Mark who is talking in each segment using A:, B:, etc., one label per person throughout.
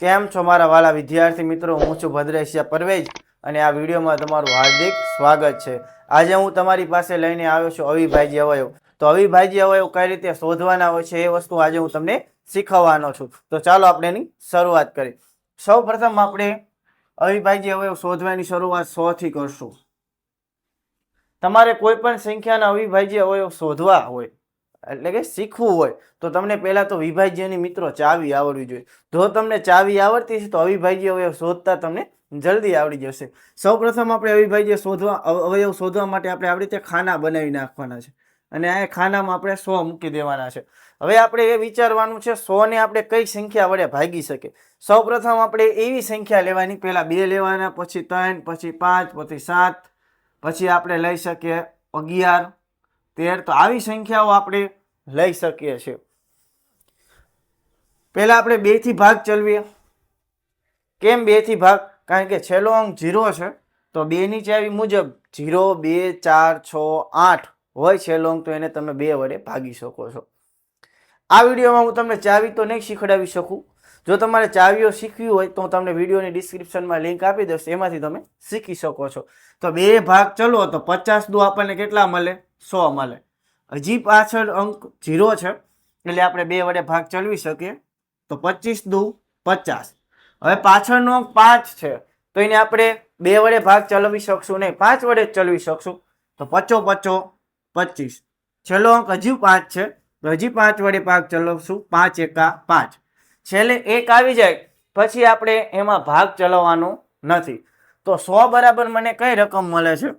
A: કેમ છો મારા વાલા વિદ્યાર્થી મિત્રો? હું છું ભદ્રેશિયા પરવેજ અને આ વિડીયોમાં તમારું હાર્દિક સ્વાગત છે. આજે હું તમારી પાસે લઈને આવ્યો છું અવિભાજ્ય અવયવ. તો અવિભાજ્ય અવયવ કઈ રીતે શોધવાના હોય છે એ વસ્તુ આજે હું તમને શીખવવાનો છું. તો ચાલો આપણે એની શરૂઆત કરીએ. સૌ પ્રથમ આપણે અવિભાજ્ય અવયવ શોધવાની શરૂઆત સો થી કરશું. તમારે કોઈ પણ સંખ્યાના અવિભાજ્ય અવયવ શોધવા હોય એટલે કે શીખવું હોય, તો તમને પહેલાં તો વિભાજ્યની મિત્રો ચાવી આવડવી જોઈએ. જો તમને ચાવી આવડતી છે, તો અવિભાજ્ય અવયવ શોધતા તમને જલ્દી આવડી જશે. સૌપ્રથમ આપણે અવિભાજ્ય શોધવા અવયવ શોધવા માટે આપણે આવી રીતે ખાના બનાવી નાખવાના છે. અને આ ખાનામાં આપણે સો મૂકી દેવાના છે. હવે આપણે એ વિચારવાનું છે, સોને આપણે કઈ સંખ્યા વડે ભાગી શકે સૌપ્રથમ આપણે એવી સંખ્યા લેવાની, પહેલાં બે લેવાના, પછી ત્રણ, પછી પાંચ, પછી સાત, પછી આપણે લઈ શકીએ અગિયાર, તેર. તો આવી સંખ્યાઓ આપણે લઈ શકીએ છીએ. પહેલાં આપણે બેથી ભાગ ચલવીએ. કેમ બેથી ભાગ? કારણ કે છેલ્લો અંક ઝીરો છે, તો બેની ચાવી મુજબ ઝીરો, બે, ચાર, છ, આઠ હોય છેલ્લો અંક, તો એને તમે બે વડે ભાગી શકો છો. આ વિડીયોમાં હું તમને ચાવી તો નહીં શીખડાવી શકું. જો તમારે ચાવીઓ શીખવી હોય, તો હું તમને વિડીયોની ડિસ્ક્રિપ્શનમાં લિંક આપી દઈશ, એમાંથી તમે શીખી શકો છો. તો બે ભાગ ચલો, તો પચાસ દુ આપણને કેટલા મળે? સો મળે. હજી પાછળ અંક ઝીરો છે, એટલે આપણે બે વડે ભાગ ચલવી શકીએ. તો પચીસ દુ પચાસ. હવે પાછળનો અંક પાંચ છે, તો એને આપણે બે વડે ભાગ ચલાવી શકશું નહીં, પાંચ વડે જ ચલાવી શકશું. તો પચો પચો પચીસ. છેલ્લો અંક હજી પાંચ છે, તો હજી પાંચ વડે ભાગ ચલાવશું, પાંચ એકા પાંચ. છેલ્લે એક આવી જાય, પછી આપણે એમાં ભાગ ચલાવવાનો નથી. તો સો બરાબર મને કઈ રકમ મળે છે?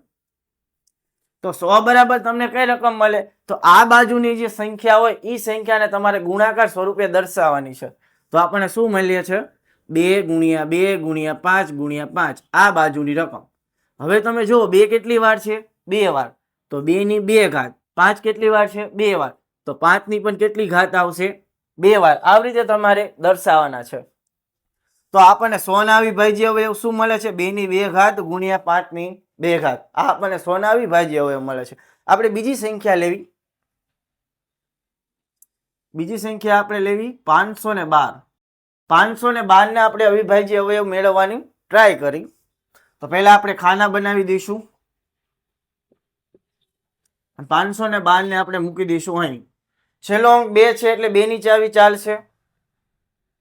A: તો સો બરાબર તમને કઈ રકમ મળે? તો આ બાજુની જે સંખ્યા હોય એ સંખ્યાને તમારે ગુણાકાર સ્વરૂપે દર્શાવવાની છે. તો આપણને શું મળીએ છે? બે ગુણ્યા બે ગુણ્યા પાંચ ગુણ્યા પાંચ. આ બાજુની રકમ. હવે તમે જુઓ, બે કેટલી વાર છે? બે વાર. તો બે ની બે ઘાત. પાંચ કેટલી વાર છે? બે વાર. તો પાંચની પણ કેટલી ઘાત આવશે? બે વાર. આવી રીતે તમારે દર્શાવવાના છે. તો આપણને સોના અવિભાજ્ય અવયવ શું મળે છે? બે ની બે ઘાત ગુણ્યા પાંચની બે ઘાત. આ આપણને સોના ભાજી અવયવ મળે છે. આપણે બીજી સંખ્યા લેવી. બીજી સંખ્યા આપણે લેવી પાંચસો ને બાર. પાંચસો ને બાર ને આપણે અવિભાજ્ય અવયવ મેળવવાની ટ્રાય કરી. તો પહેલા આપણે ખાના બનાવી દઈશું. પાંચસો ને બાર ને આપણે મૂકી દઈશું અહીં. છેલ્લો અંક બે છે એટલે બે ની ચાવી ચાલશે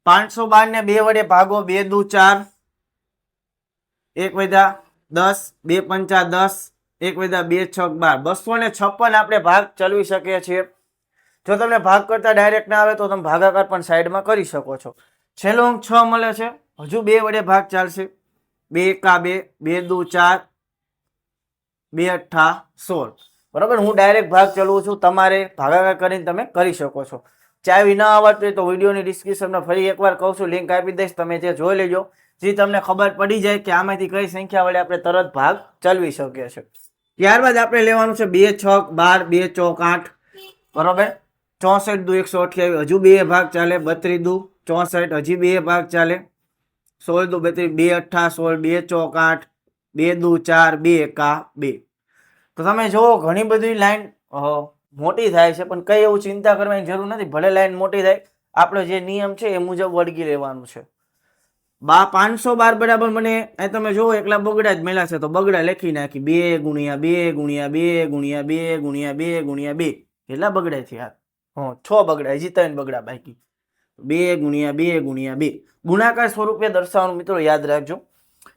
A: પાંચસો બાર ને બે વડે ભાગો, બે દુ ચાર. એક વધ્યા દસ, બે પંચા દસ, એક વેદા બે છક બાર. બસો ને છપ્પન આપણે ભાગ ચલવી શકીએ છીએ. જો તમને ભાગ કરતા ડાયરેક્ટ ના આવે તો તમે ભાગાકાર પણ સાઈડમાં કરી શકો છો. છેલ્લો અંક છ મળે છે. હજુ બે વડે ભાગ ચાલશે. બે એકા બે બે દુ ચાર, બે અઠ્ઠા સોળ. બરાબર? હું ડાયરેક્ટ ભાગ ચલાવું છું. તમારે ભાગાકાર કરીને તમે કરી શકો છો. ચાવી ન આવડતી તો વિડીયોની ડિસ્ક્રિપ્શનમાં ફરી એકવાર કહું છું. લિંક આપી દઈશ. તમે જે જોઈ લેજો. જે તમને ખબર પડી જાય કે આમાંથી કઈ સંખ્યા વડે આપણે તરત ભાગ ચલવી શકીએ છીએ. ત્યારબાદ આપણે લેવાનું છે બે છક બાર, બે ચોક આઠ. બરોબર? ચોસઠ દુ એકસો અઠ્યાવીસ. હજુ બે ભાગ ચાલે બત્રી દુ ચોસઠ, હજી બે ભાગ ચાલે. સોળ દુ બત્રીસ, બે અઠ્ઠા, સોળ બે ચોક આઠ, બે દુ ચાર, બે એકા, બે. તો તમે જુઓ, ઘણી બધી લાઈન મોટી થાય છે, પણ કઈ એવું ચિંતા કરવાની જરૂર નથી. ભલે લાઈન મોટી થાય, આપણો જે નિયમ છે એ મુજબ વળગી લેવાનું છે. બા પાંચસો બાર બરાબર મને એ તમે જુઓ, એકલા બગડા જ મેલા છે. તો બગડા લખી નાખી. બે ગુણ્યા બે ગુણ્યા બે ગુણ્યા બે ગુણ્યા બે ગુણ્યા બે. કેટલા બગડા થયા હં, છ બગડા હજી બગડા બાકી. બે ગુણ્યા બે ગુણ્યા બે. ગુણાકાર સ્વરૂપે દર્શાવવાનું મિત્રો યાદ રાખજો.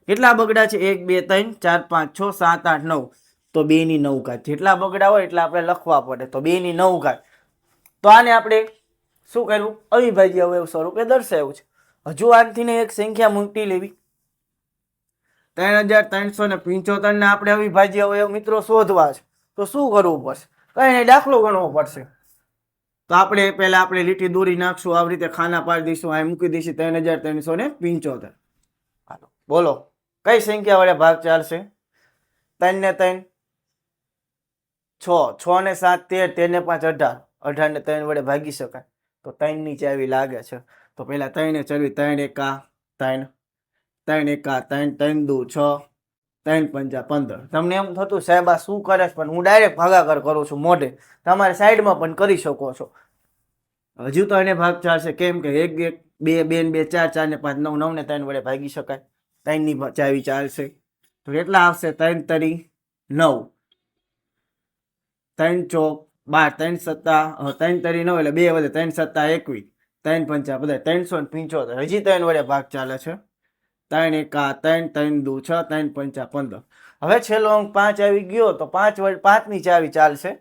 A: કેટલા બગડા છે? એક, બે, ત્રણ, ચાર, પાંચ, છ, સાત, આઠ, નવ. તો બે ની નવ જેટલા બગડા હોય એટલા આપણે લખવા પડે. તો બે ની નવ તો આને આપણે શું કર્યું? અવિભાજ્ય અવયવ સ્વરૂપે દર્શાવ્યું છે. હજુ આગથીને એક સંખ્યા મૂકી લેવી. ત્રણ હજાર ત્રણસો ને પંચોતેર ને આપણે અવિભાજ્ય અવયવ મિત્રો શોધવા છે. તો શું કરવું પડશે? કઈ દાખલો ગણવો પડશે. તો આપણે પહેલા આપણે લીટી દોરી નાખશું, આવી રીતે ખાના પાડી દઈશું અહીં મૂકી દઈશું, ત્રણ હજાર ત્રણસો ને પંચોતેર. બોલો, કઈ સંખ્યા વડે ભાગ ચાલશે? ત્રણ ને ત્રણ, છ છ ને સાત, તેર તેર ને પાંચ, અઢાર. અઢાર ને ત્રણ વડે ભાગી શકાય. તો ત્રણની ચાવી લાગે છે. તો પહેલાં ત્રણે ચડવી, ત્રણ એકા, ત્રણ ત્રણ એકા, ત્રણ ત્રણ, દુ, છ, ત્રણ પંચા પંદર. તમને એમ થતું, સાહેબ, આ શું કરે પણ હું ડાયરેક્ટ ભાગાકાર કરું છું મોઢે. તમારે સાઈડમાં પણ કરી શકો છો. હજુ તો એને ભાગ ચાલશે કેમ કે એક એક, બે બે ને બે, ચાર ચાર ને પાંચ, નવ નવ ને ત્રણ વડે ભાગી શકાય. ત્રણની ચાવી ચાલશે. તો કેટલા આવશે? ત્રણ, તરી, નવ. ત્રણ ચોક, બાર, ત્રણ સત્તા ત્રણ, તરી, નવ એટલે બે વધે. ત્રણ સત્તા એકવીસ. ત્રણ પંચા બધા ત્રણસો ને પંચોતેર. હજી ત્રણ વડે ભાગ ચાલે છે. ત્રણ એકા ત્રણ ત્રણ દુ, છ, ત્રણ પંચા, પંદર. હવે છેલ્લો અંક પાંચ આવી ગયો તો પાંચ વડે, પાંચની ચાવી ચાલશે.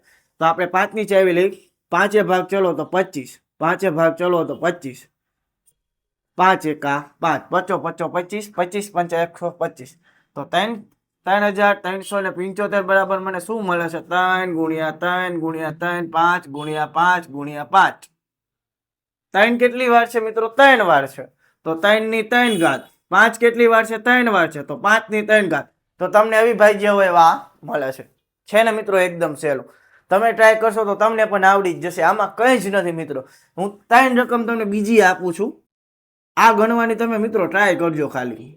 A: તો આપણે પાંચની ચાવી લઈ, પાંચે ભાગ ચલો તો પચીસ પાંચે ભાગ ચલો તો પચીસ પાંચ એકા, પાંચ. પચો પચો પચીસ પચીસ પંચા, એકસો પચીસ તો ત્રણ ત્રણ હજાર ત્રણસો ને પંચોતેર બરાબર મને શું મળે છે? ત્રણ ગુણ્યા ત્રણ ગુણ્યા ત્રણ, પાંચ ગુણ્યા પાંચ ગુણ્યા પાંચ. ત્રણ કેટલી વાર છે મિત્રો? ત્રણ વાર છે. તો ત્રણની ત્રણ ઘાત. પાંચ કેટલી વાર છે? ત્રણ વાર છે. તો પાંચની ત્રણ ઘાત. તો તમને અવિભાજ્ય હોય એવા મળે છે. છે ને મિત્રો એકદમ સહેલું. તમે ટ્રાય કરશો તો તમને પણ આવડી જ જશે. આમાં કંઈ જ નથી મિત્રો. હું ત્રણ રકમ તમને બીજી આપું છું. આ ગણવાની તમે મિત્રો ટ્રાય કરજો ખાલી.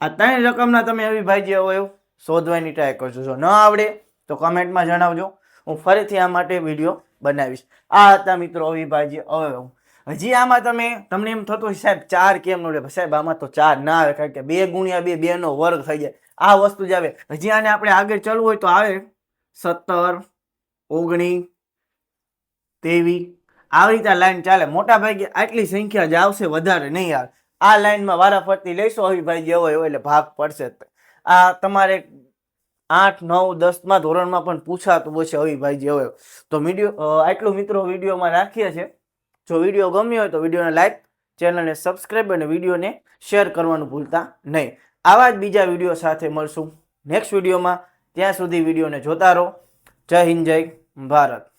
A: આ ત્રણ રકમના તમે અવિભાજ્ય હોય શોધવાની ટ્રાય કરજો. જો ન આવડે તો કમેન્ટમાં જણાવજો. હું ફરીથી આ માટે વીડિયો બનાવીશ. આ હતા મિત્રો અવિભાજ્ય અવયવ. હજી આમાં તમે, તમને એમ થતું હોય સાહેબ, ચાર કેમ નો સાહેબ, આમાં તો ચાર ના આવે, કારણ કે બે ગુણ્યા બે બે નો વર્ગ થઈ જાય. આ વસ્તુ જ આવે. હજી આને આપણે આગળ ચાલવું હોય તો આવે. સત્તર ઓગણીસ તેવી આવી રીતે લાઈન ચાલે. મોટા ભાગે આટલી સંખ્યા જ આવશે, વધારે નહીં આવે. આ લાઈનમાં વારાફરતી લઈશો અવિભાજ્ય હોય એટલે ભાગ પડશે. આ તમારે આઠ, નવ, દસમાં ધોરણમાં પણ પૂછાતું હશે અવિભાઈ જે હોય તો વીડિયો આટલું મિત્રો વિડીયોમાં રાખીએ છીએ. જો વીડિયો ગમ્યો હોય તો વિડીયોને લાઈક, ચેનલને સબસ્ક્રાઈબ અને વિડીયોને શેર કરવાનું ભૂલતા નહીં. આવા જ બીજા વીડિયો સાથે મળશું. નેક્સ્ટ વિડીયોમાં ત્યાં સુધી વિડીયોને જોતા રહો. જય હિન્દ, જય ભારત.